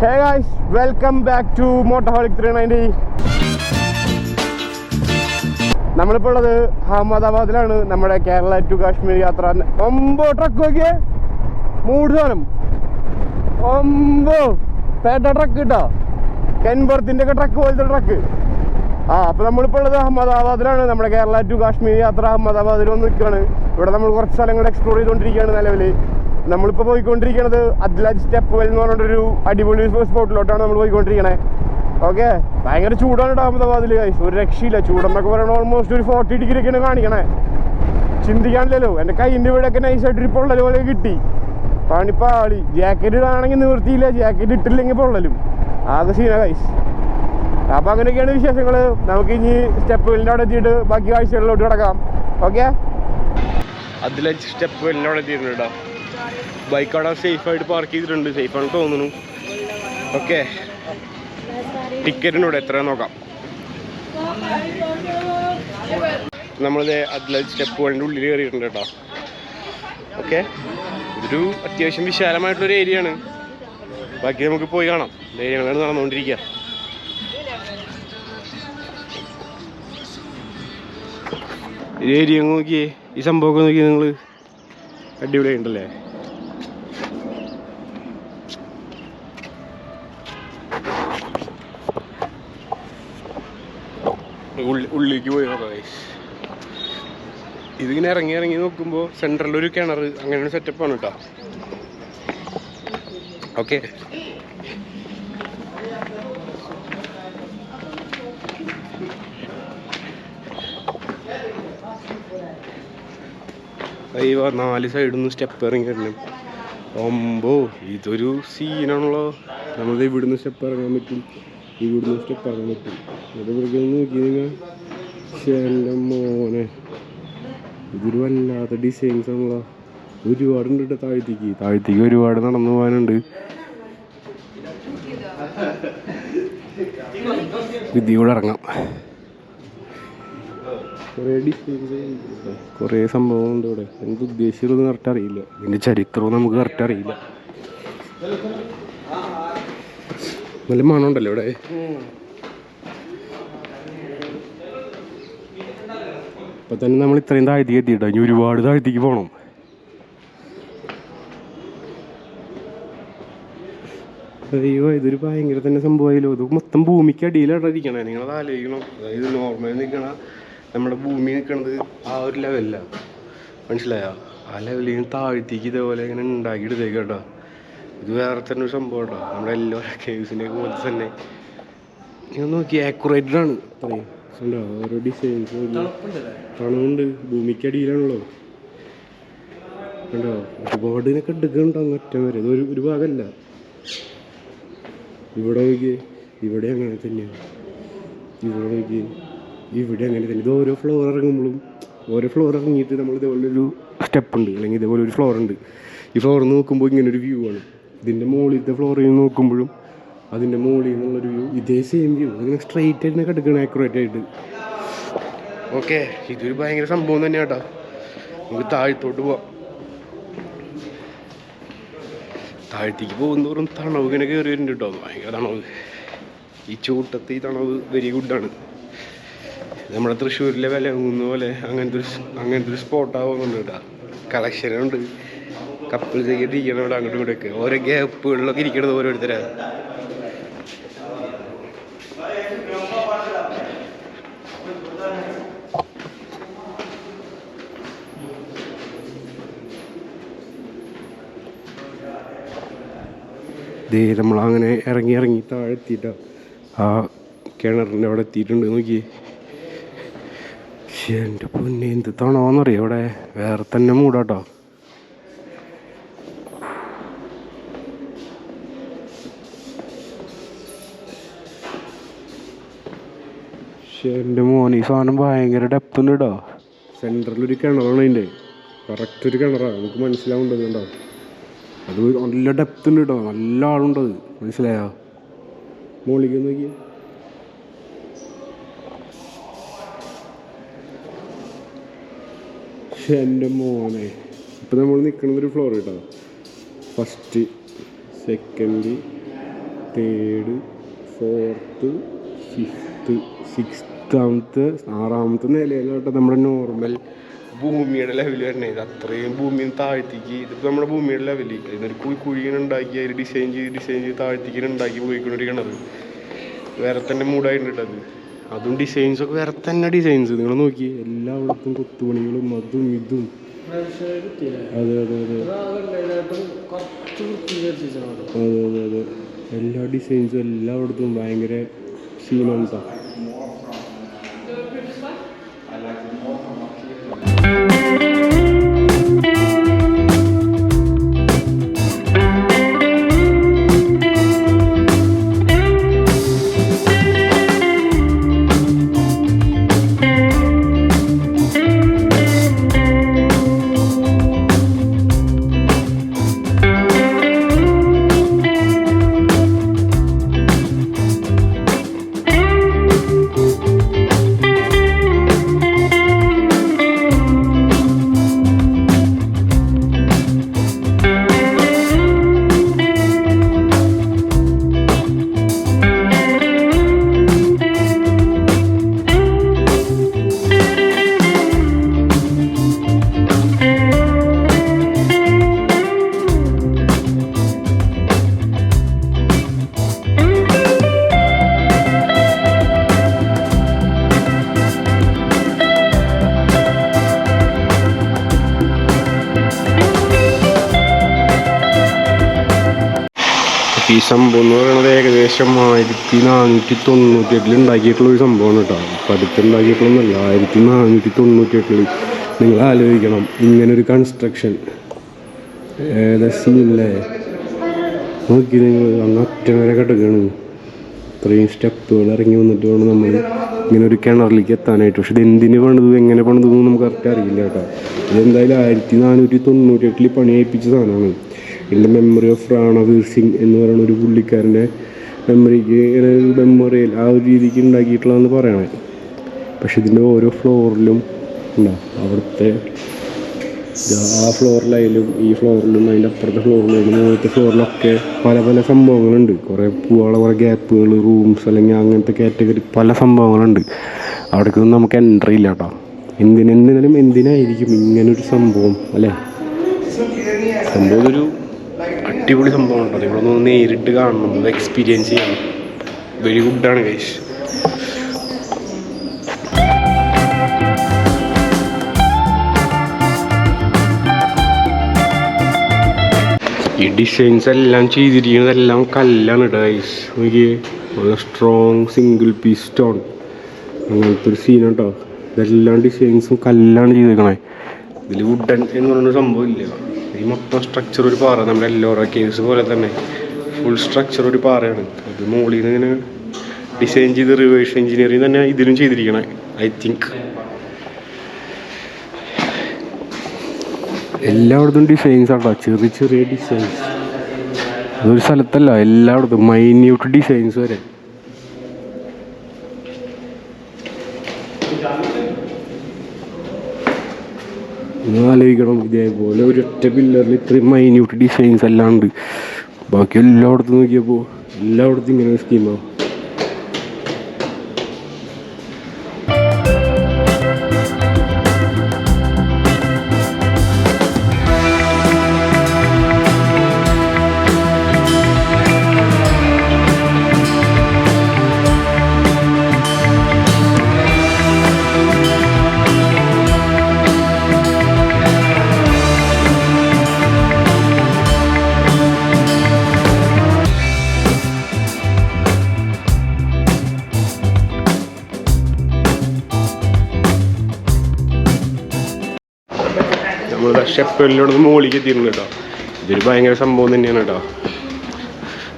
Hey guys welcome back to motoholic three ninety നമ്മളിപ്പോൾ ഉള്ളത് അഹമ്മദാബാദിലാണ്. നമ്മുടെ കേരള ടു കാശ്മീർ യാത്ര. ഒമ്പോ ട്രക്ക് നോക്കിയേ? മൂട് സാധനം ഒമ്പോ പേട്ട ട്രക്ക് കിട്ടോ? കെൻബർത്തിന്റെ ഒക്കെ ട്രക്ക് പോലത്തെ ട്രക്ക് ആ അപ്പോൾ നമ്മളിപ്പോൾ ഉള്ളത് അഹമ്മദാബാദിലാണ്. നമ്മുടെ കേരള ടു കാശ്മീർ യാത്ര അഹമ്മദാബാദിൽ വന്ന് നിൽക്കുകയാണ്. ഇവിടെ നമ്മൾ കുറച്ച് സ്ഥലങ്ങൾ എക്സ്പ്ലോർ ചെയ്തുകൊണ്ടിരിക്കുകയാണ് നിലവിൽ നമ്മളിപ്പോൾ പോയിക്കൊണ്ടിരിക്കുന്നത് അദ്ലാജ് സ്റ്റെപ്പ് വെൽ എന്ന് പറഞ്ഞിട്ടൊരു അടിപൊളി സ്പോട്ടിലോട്ടാണ് നമ്മൾ പോയിക്കൊണ്ടിരിക്കണേ. ഓക്കെ ഭയങ്കര ചൂടാണ് അഹമ്മദാബാദിൽ ഒരു രക്ഷയില്ല. ചൂടെന്നൊക്കെ പറയണ ഓൾമോസ്റ്റ് ഒരു ഫോർട്ടി ഡിഗ്രി ഒക്കെയാണ് കാണിക്കണേ. ചിന്തിക്കാനില്ലല്ലോ. എന്റെ കൈയിന്റെ ഇവിടെയൊക്കെ നൈസായിട്ട് ഒരു പൊള്ളൽ പോലെ കിട്ടി. പണിപ്പാളി ജാക്കറ്റ് ഇടാണെങ്കിൽ നിവൃത്തിയില്ല. ജാക്കറ്റ് ഇട്ടില്ലെങ്കിൽ പൊള്ളലും. ആകെ സീന കൈസ് അപ്പൊ അങ്ങനെയൊക്കെയാണ് വിശേഷങ്ങൾ നമുക്ക് ഇനി സ്റ്റെപ്പ് വെല്ലിന്റെ അവിടെ എത്തിയിട്ട് ബാക്കി കാഴ്ചകളിലോട്ട് കിടക്കാം. ഓക്കെ അതിലെ സ്റ്റെപ്പ് വെല്ലിന്റെ അവിടെ എത്തിയിട്ടുണ്ട് കേട്ടോ ബൈക്ക് അവിടെ സേഫ് ആയിട്ട് പാർക്ക് ചെയ്തിട്ടുണ്ട്. സേഫ് ആണ് തോന്നുന്നു. ഓക്കെ ടിക്കറ്റിനോട് എത്ര നോക്കാം. നമ്മളിത് അതിലെ സ്റ്റെപ്പ് വെല്ലിന്റെ ഉള്ളിൽ കയറിയിട്ടുണ്ട് കേട്ടോ. ഓക്കെ ഇതൊരു അത്യാവശ്യം വിശാലമായിട്ടുള്ളൊരു ഏരിയ ആണ്. ബാക്കി നമുക്ക് പോയി കാണാം. ഏരിയകളാണ് നടന്നുകൊണ്ടിരിക്കുക. ഏരിയ നോക്കിയേ ഈ സംഭവമൊക്കെ നോക്കിയേ നിങ്ങൾ അടിപൊളിയുണ്ടല്ലേ ഉള്ളിലേക്ക് പോയി ഇതിങ്ങനെ ഇറങ്ങി ഇറങ്ങി നോക്കുമ്പോൾ സെന്ററിൽ ഒരു കിണർ ഒരു സെറ്റപ്പാണ് കേട്ടോ ഓക്കെ അയ്യോ നാല് സൈഡിൽ നിന്ന് സ്റ്റെപ്പ് ഇറങ്ങി വരണം. ഒമ്പോ ഇതൊരു സീനാണല്ലോ നമ്മളിത് ഇവിടുന്ന് സ്റ്റെപ്പ് ഇറങ്ങാൻ പറ്റും. ഇവിടുന്ന് സ്റ്റെപ്പ് ഇറങ്ങാൻ പറ്റും ഇവിടെ നോക്കി എന്റെ മോനെ. ഇതൊരു വല്ലാത്ത ഡിസൈൻസ് നമ്മളാ ഒരുപാടുണ്ട് കേട്ടോ താഴത്തേക്ക്. താഴത്തേക്ക് ഒരുപാട് നടന്നു പോകാനുണ്ട്. ഇതിലൂടെ ഇറങ്ങാം. കുറേ ഡിസൈൻസ് കുറേ സംഭവങ്ങളുണ്ട് ഇവിടെ. എന്ത് ഉദ്ദേശിച്ചത് കറക്റ്റ് അറിയില്ല. ഇതിന്റെ ചരിത്രവും നമുക്ക് കറക്റ്റ് അറിയില്ല. നല്ല മണമുണ്ടല്ലോ ഇവിടെ. ഇപ്പൊ തന്നെ നമ്മൾ ഇത്രയും താഴ്ത്തി എത്തിയിട്ടോ? ഇനി ഒരുപാട് താഴ്ത്തിക്ക് പോകണം അയ്യോ ഇതൊരു ഭയങ്കര തന്നെ സംഭവമായില്ലോ. ഇത് മൊത്തം ഭൂമിക്ക് അടിയിലാണ് നിങ്ങൾ നിങ്ങളത് ആലോചിക്കണം. അതായത് നോർമലി നിൽക്കണ നമ്മുടെ ഭൂമി നിൽക്കണത് ആ ഒരു ലെവലിലാണ് മനസ്സിലായോ? ആ ലെവലിൽ നിന്ന് താഴ്ത്തേക്ക് ഇതേപോലെ ഇങ്ങനെ കേട്ടോ. ഇത് വേറെ തന്നെ ഒരു സംഭവം കേട്ടോ. നമ്മുടെ എല്ലാ കേവ്സിന്റെ പോലെ തന്നെ. ഞാൻ നോക്കി ആക്യുറേറ്റഡ് ആണ് പറയും ഉണ്ടോ ഓരോ ഡിസൈൻസ് തണുണ്ട് ഭൂമിക്ക് അടിയിലാണല്ലോ. കണ്ടോ? ഒരുപാട് ഇതിനൊക്കെ എടുക്കുന്നുണ്ടോ അങ്ങ് അറ്റം വരെ. ഇത് ഒരു ഒരു ഭാഗമല്ല. ഇവിടെ നോക്കി ഇവിടെ അങ്ങനെ തന്നെയാണ് ഇവിടെ നോക്കി ഇവിടെ അങ്ങനെ തന്നെ. ഇത് ഓരോ ഫ്ലോർ ഇറങ്ങുമ്പോഴും ഓരോ ഫ്ലോർ ഇറങ്ങിയിട്ട് നമ്മൾ ഇതേപോലെ ഒരു സ്റ്റെപ്പ് ഉണ്ട്. അല്ലെങ്കിൽ ഇതേപോലെ ഒരു ഫ്ലോർ ഉണ്ട്. ഈ ഫ്ലോർ നോക്കുമ്പോൾ ഇങ്ങനെ ഒരു വ്യൂ ആണ്. ഇതിന്റെ മുകളിലത്തെ ഫ്ലോറിൽ നിന്ന് നോക്കുമ്പോഴും അതിന്റെ മുകളിൽ നിന്നുള്ളൊരു വ്യൂ ഇതേ സെയിം വ്യൂ അതിങ്ങനെ സ്ട്രെയിറ്റ് ആയിട്ട് കിടക്കണം ആക്യുറേറ്റ് ആയിട്ട്. ഓക്കെ ഇതൊരു ഭയങ്കര സംഭവം തന്നെ കേട്ടോ നമുക്ക് താഴത്തോട്ട് പോവാം. താഴത്തേക്ക് പോകുന്നതോറും തണവ് ഇങ്ങനെ കയറി വരുന്നുണ്ട് കേട്ടോ. ഭയങ്കര തണവ്. ഈ ചൂട്ടത്ത് ഈ തണവ് വെരി ഗുഡാണ് നമ്മുടെ തൃശ്ശൂരിലെ വില പോലെ അങ്ങനത്തെ ഒരു അങ്ങനത്തെ ഒരു സ്പോട്ടാവുന്നുണ്ട് കേട്ടോ. കളക്ഷനുണ്ട് കപ്പിൾസൊക്കെ ഇരിക്കണം ഇവിടെ അങ്ങോട്ടും ഇങ്ങോട്ടൊക്കെ ഓരോ ഗ്യാപ്പുകളിലൊക്കെ ഇരിക്കണത് ഓരോരുത്തരാ. ദേ നമ്മൾ അങ്ങനെ ഇറങ്ങി ഇറങ്ങി താഴെ എത്തിയിട്ടാ ആ കിണറിന്റെ അവിടെ എത്തിയിട്ടുണ്ട് നോക്കി എന്റെ പൊന്നെ എന്ത് തണോന്നറിയോ ഇവിടെ വേറെ തന്നെ മൂടാട്ടോ. പക്ഷേ എന്റെ മോൻ ഈ സാധനം ഭയങ്കര ഡെപ്ത് ഉണ്ട് കേട്ടോ സെന്ററിലൊരു കിണറാണ് അതിന്റെ കറക്റ്റ് ഒരു കിണറാണ് നമുക്ക് മനസ്സിലാവുണ്ടത് കണ്ടോ അത് നല്ല ഡെപ്ത് ഉണ്ട് കേട്ടോ നല്ല ആളുണ്ട് അത്. മനസ്സിലായോ? മോളിക്ക് നോക്കിയേ. പക്ഷെ എന്റെ മോനെ. ഇപ്പം നമ്മൾ നിൽക്കുന്നത് ഒരു ഫ്ലോർ കേട്ടോ first second third fourth fifth സിക്സ്താമത്തെ ആറാമത്തെ നിലയിലോട്ട് നമ്മുടെ നോർമൽ ഭൂമിയുടെ ലെവൽ വരണേ ഇത് അത്രയും ഭൂമിയിൽ താഴ്ത്തിക്ക്. ഇതിപ്പോൾ നമ്മുടെ ഭൂമിയുടെ ലെവൽ ഇതൊരു കുഴി കുഴിയുണ്ടാക്കി ഉണ്ടാക്കി അതിൽ ഡിസൈൻ ചെയ്ത് ഡിസൈൻ ചെയ്ത് താഴ്ത്തിക്ക് ഉണ്ടാക്കി പോയിക്കൊണ്ടൊരു കിണർ വേറെ തന്നെ അത്. അതും ഡിസൈൻസ് ഒക്കെ വേറെ തന്നെ ഡിസൈൻസ് നിങ്ങൾ നോക്കി എല്ലായിടത്തും കൊത്തുപണികളും അതും ഇതും. അതെ അതെ അതെ. അതെ അതെ അതെ. എല്ലാ ഡിസൈൻസും എല്ലായിടത്തും ഭയങ്കര സീനൻസാണ് സംഭവം എന്ന് പറയുന്നത് ഏകദേശം ആയിരത്തി നാനൂറ്റി തൊണ്ണൂറ്റി എട്ടിൽ ഉണ്ടാക്കിയിട്ടുള്ള ഒരു സംഭവമാണ് കേട്ടോ. അപ്പം അടുത്ത് ഉണ്ടാക്കിയിട്ടുള്ളതല്ല ആയിരത്തി നാനൂറ്റി തൊണ്ണൂറ്റി എട്ടിൽ നിങ്ങൾ ആലോചിക്കണം. ഇങ്ങനൊരു കൺസ്ട്രക്ഷൻ സീനില്ലേ നോക്കി നിങ്ങൾ അന്ന് അറ്റം വരെ കിടക്കുകയാണ് ഇത്രയും സ്റ്റെപ്പുകൾ ഇറങ്ങി വന്നിട്ട് വേണം നമ്മൾ ഇങ്ങനെ ഒരു കിണറിലേക്ക് എത്താനായിട്ട്. പക്ഷെ ഇത് എന്തിന് പണിത് എങ്ങനെ പണിതെന്ന് നമുക്ക് കറക്റ്റ് അറിയില്ല കേട്ടോ. ഇതെന്തായാലും ആയിരത്തി നാനൂറ്റി തൊണ്ണൂറ്റി എട്ടിൽ പണി ഏൽപ്പിച്ച സാധനമാണ്. എന്റെ മെമ്മറി ഓഫ് റാണവീർ സിംഗ് എന്ന് പറയുന്ന ഒരു പുള്ളിക്കാരന്റെ മെമ്മറിക്ക് ഇങ്ങനെ ഒരു മെമ്മറിയൽ ആ ഒരു രീതിക്ക് ഉണ്ടാക്കിയിട്ടുള്ളതെന്ന് പറയണേ. പക്ഷെ ഇതിന്റെ ഓരോ ഫ്ലോറിലും ഉണ്ടാവും അവിടുത്തെ ആ ഫ്ലോറിലായാലും ഈ ഫ്ലോറിലും അതിന്റെ അപ്പുറത്തെ ഫ്ലോറിലായാലും അവിടുത്തെ ഫ്ലോറിലൊക്കെ പല പല സംഭവങ്ങളുണ്ട്. കുറേ പൂവാളെ കുറേ ഗ്യാപ്പുകൾ റൂംസ് അല്ലെങ്കിൽ അങ്ങനത്തെ കാറ്റഗറി പല സംഭവങ്ങളുണ്ട്. അവിടേക്കൊന്നും നമുക്ക് എൻട്രി ഇല്ല കേട്ടോ. എന്തിനെന്തിനാലും എന്തിനായിരിക്കും ഇങ്ങനൊരു സംഭവം അല്ലേ? സംഭവം ഇതൊരു അടിപൊളി സംഭവം ഉണ്ടോ നിങ്ങളൊന്ന് നേരിട്ട് കാണണം. ഒന്ന് എക്സ്പീരിയൻസ് ചെയ്യണം വെരി ഗുഡാണ് ഗൈസ് ഈ ഡിസൈൻസ് എല്ലാം ചെയ്തിരിക്കുന്നതെല്ലാം കല്ലാണ് ഡൈസ് നോക്കിയേ. സ്ട്രോങ് സിംഗിൾ പീസ് സ്റ്റോൺ അങ്ങനത്തെ ഒരു സീൻ കേട്ടോ ഇതെല്ലാം ഡിസൈൻസും കല്ലാണ് ചെയ്തേക്കണേ. ഇതിൽ വുഡൻ എന്ന് പറയുന്ന സംഭവം ഇല്ല? ഈ മൊത്തം സ്ട്രക്ചർ ഒരു പാറ. നമ്മുടെ എല്ലോറ കേവ്സ് പോലെ തന്നെ. ഫുൾ സ്ട്രക്ചർ ഒരു പാറയാണ്. അത് മുകളിൽ നിന്ന് ഇങ്ങനെ ഡിസൈൻ ചെയ്ത് റിവേഴ്സ് എഞ്ചിനീയറിംഗ് തന്നെ ഇതിലും ചെയ്തിരിക്കണം ഐ തിങ്ക് എല്ലായിടത്തും ഡിസൈൻസ് ആട്ടോ. ചെറിയ ചെറിയ ഡിസൈൻസ് അതൊരു സ്ഥലത്തല്ല എല്ലായിടത്തും മൈന്യൂട്ട് ഡിസൈൻസ് വരെ. നിങ്ങൾ ഇതേപോലെ ഒരൊറ്റ പില്ലറിൽ ഇത്രയും മൈന്യൂട്ട് ഡിസൈൻസ് എല്ലാം ഉണ്ട്. ബാക്കി എല്ലായിടത്തും നോക്കിയപ്പോൾ എല്ലായിടത്തും ഇങ്ങനെ സ്കീമാണ് ഷെപ്പലിനോട് മുകളിലേക്ക് എത്തിയിരുന്നു കേട്ടോ. ഇതൊരു ഭയങ്കര സംഭവം തന്നെയാണ് കേട്ടോ.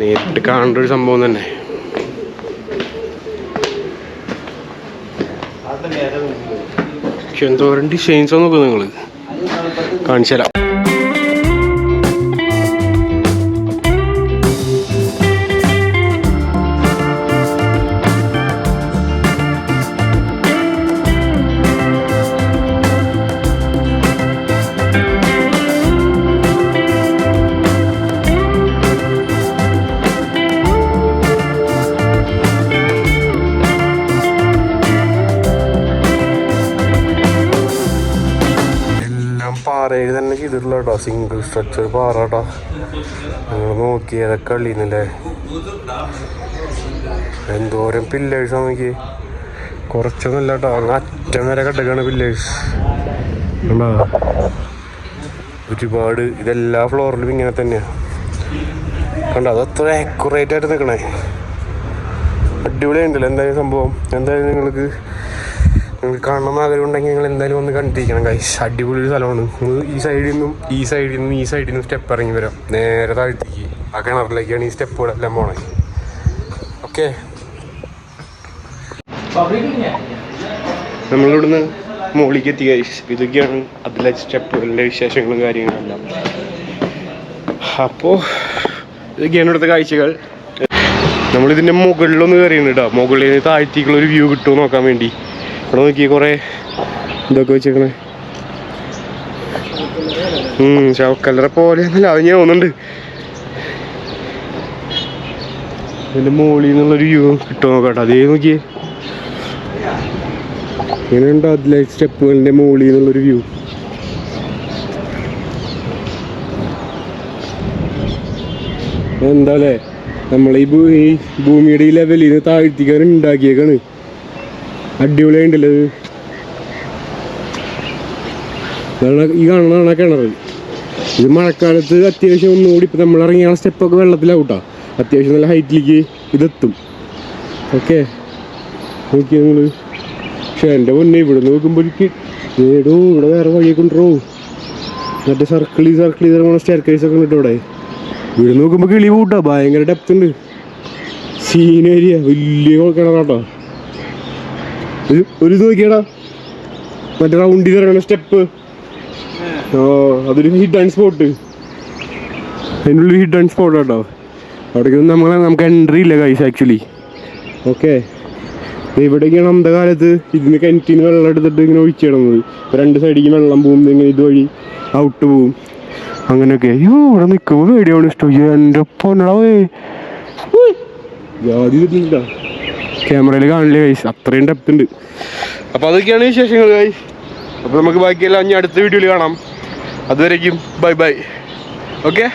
നേരിട്ട് കാണേണ്ട ഒരു സംഭവം തന്നെ. എന്തോരം ഡിസൈൻസ് നോക്കുക നിങ്ങൾ കാണിച്ചു തരാം ചെയ്തിട്ടുള്ള കേട്ടോ സിംഗിൾ സ്ട്രക്ചർ പാറ കേട്ടോ നിങ്ങൾ നോക്കി ഏതൊക്കെ കളിന്നല്ലേ എന്തോരം പില്ലേഴ്സ് നോക്കി. കുറച്ചൊന്നും കേട്ടോ അങ്ങ് അറ്റം വരെ കിടക്കാണ് പില്ലേഴ്സ് ഒരുപാട് ഇതെല്ലാ ഫ്ലോറിലും ഇങ്ങനെ തന്നെയാണ് കണ്ടോ അത് അത്ര ആക്യുറേറ്റ് ആയിട്ട് നിൽക്കണേ അടിപൊളിയുണ്ടല്ലോ എന്തായാലും സംഭവം? എന്തായാലും നിങ്ങൾക്ക് നിങ്ങൾക്ക് കാണണം ആഗ്രഹം ഉണ്ടെങ്കിൽ നിങ്ങൾ എന്തായാലും ഒന്ന് കണ്ടിരിക്കണം കൈസ് അടിപൊളി ഒരു സ്ഥലമാണ്. നിങ്ങൾ ഈ സൈഡിൽ നിന്നും ഈ സൈഡിൽ നിന്നും ഈ സൈഡിൽ നിന്നും സ്റ്റെപ്പ് ഇറങ്ങി വരാം. നേരെ താഴ്ത്തേക്ക്. ആ കിണറിലേക്കാണ് ഈ സ്റ്റെപ്പുകളെല്ലാം പോണേ. ഓക്കെ നമ്മളിവിടുന്ന് മുകളിലേക്ക് എത്തി കൈസ് ഇതൊക്കെയാണ് അതിലെ സ്റ്റെപ്പുകളുടെ വിശേഷങ്ങളും കാര്യങ്ങളെല്ലാം അപ്പോൾ ഇതൊക്കെയാണ് ഇവിടുത്തെ കാഴ്ചകൾ. നമ്മളിതിന്റെ മുകളിലൊന്ന് കയറിയുണ്ട് കേട്ടോ മുകളിൽ നിന്ന് താഴ്ത്തിക്കുള്ള ഒരു വ്യൂ കിട്ടുമോ നോക്കാൻ വേണ്ടി. ഇവിടെ നോക്കി കുറേ ഇതൊക്കെ വെച്ചേക്കണേ ശവക്കല്ലറ പോലെ അത് ഞാൻ തോന്നുന്നുണ്ട് ഇതിന്റെ മുകളിൽ നിന്നുള്ളൊരു വ്യൂ കിട്ടുമോ നോക്കട്ടെ. അതേ നോക്കിയേ. ഇങ്ങനെയുണ്ട് അതിലെ സ്റ്റെപ്പുകളുടെ മുകളിൽ നിന്നുള്ളൊരു വ്യൂ. എന്താ അല്ലേ? നമ്മളീ ഭൂ- ഈ ഭൂമിയുടെ ഈ ലെവലിൽ നിന്ന് താഴ്ത്തിക്കാൻ ഉണ്ടാക്കിയേക്കാണ് ഇതാണ് ഈ കാണുന്നതാണ് കിണർ. ഇത് മഴക്കാലത്ത് അത്യാവശ്യം ഒന്നുകൂടി ഇപ്പം നമ്മൾ ഇറങ്ങിയ സ്റ്റെപ്പൊക്കെ വെള്ളത്തിലാവൂട്ടാ. അത്യാവശ്യം നല്ല ഹൈറ്റിലേക്ക് ഇതെത്തും. ഓക്കെ. നോക്കി നിങ്ങൾ പക്ഷെ എന്റെ മുന്നേ ഇവിടെ നോക്കുമ്പോഴേക്ക് ഏടോ ഇവിടെ വേറെ വഴിയെ ഉണ്ടോ മറ്റേ സർക്കിൾ ഈ സർക്കിൾ ചെയ്ത് പോണ സ്റ്റെയർ കേസ് ഒക്കെ ഇവിടെ. ഇവിടെ നോക്കുമ്പോൾ കിളി പൂട്ടാ ഭയങ്കര ഡെപ്ത് ഉണ്ട്. സീനേരിയ വലിയ കിണറാട്ടോ. ഒരു ഒരു ഇത് നോക്കിയടാ. മറ്റേ റൗണ്ടിൽ ഇറങ്ങണ സ്റ്റെപ്പ്. ഓ അതൊരു ഹിറ്റ് ആൻഡ് സ്പോട്ട് അതിനുള്ളിൽ ഹിറ്റ് ആൻഡ് സ്പോട്ട് കേട്ടോ അവിടേക്കൊന്നും നമ്മളെ നമുക്ക് എൻട്രി ഇല്ല കൈസ് ആക്ച്വലി ഓക്കെ ഇവിടേക്കാണ് അന്ത കാലത്ത് ഇതിന് കിണറ്റിന് വെള്ളം എടുത്തിട്ട് ഇങ്ങനെ ഒഴിച്ചിടുന്നത്. രണ്ട് സൈഡിലേക്ക് വെള്ളം പോകും ഇങ്ങനെ ഇതുവഴി ഔട്ട് പോവും. അങ്ങനെയൊക്കെ. അയ്യോ ഇവിടെ നിൽക്കുമ്പോൾ പേടിയാണ് ഇഷ്ടം. എന്റെ ഒപ്പം ഉണ്ടാവേ ജാതി ഇതില്ല ക്യാമറയിൽ കാണില്ല കൈസ് അത്രയും ഡെപ്ത് ഉണ്ട്. അപ്പോൾ അതൊക്കെയാണ് വിശേഷങ്ങൾ കൈസ് അപ്പോൾ നമുക്ക് ബാക്കിയെല്ലാം ഇനി അടുത്ത വീഡിയോയിൽ കാണാം. അതുവരേക്കും ബൈ ബൈ ഓക്കെ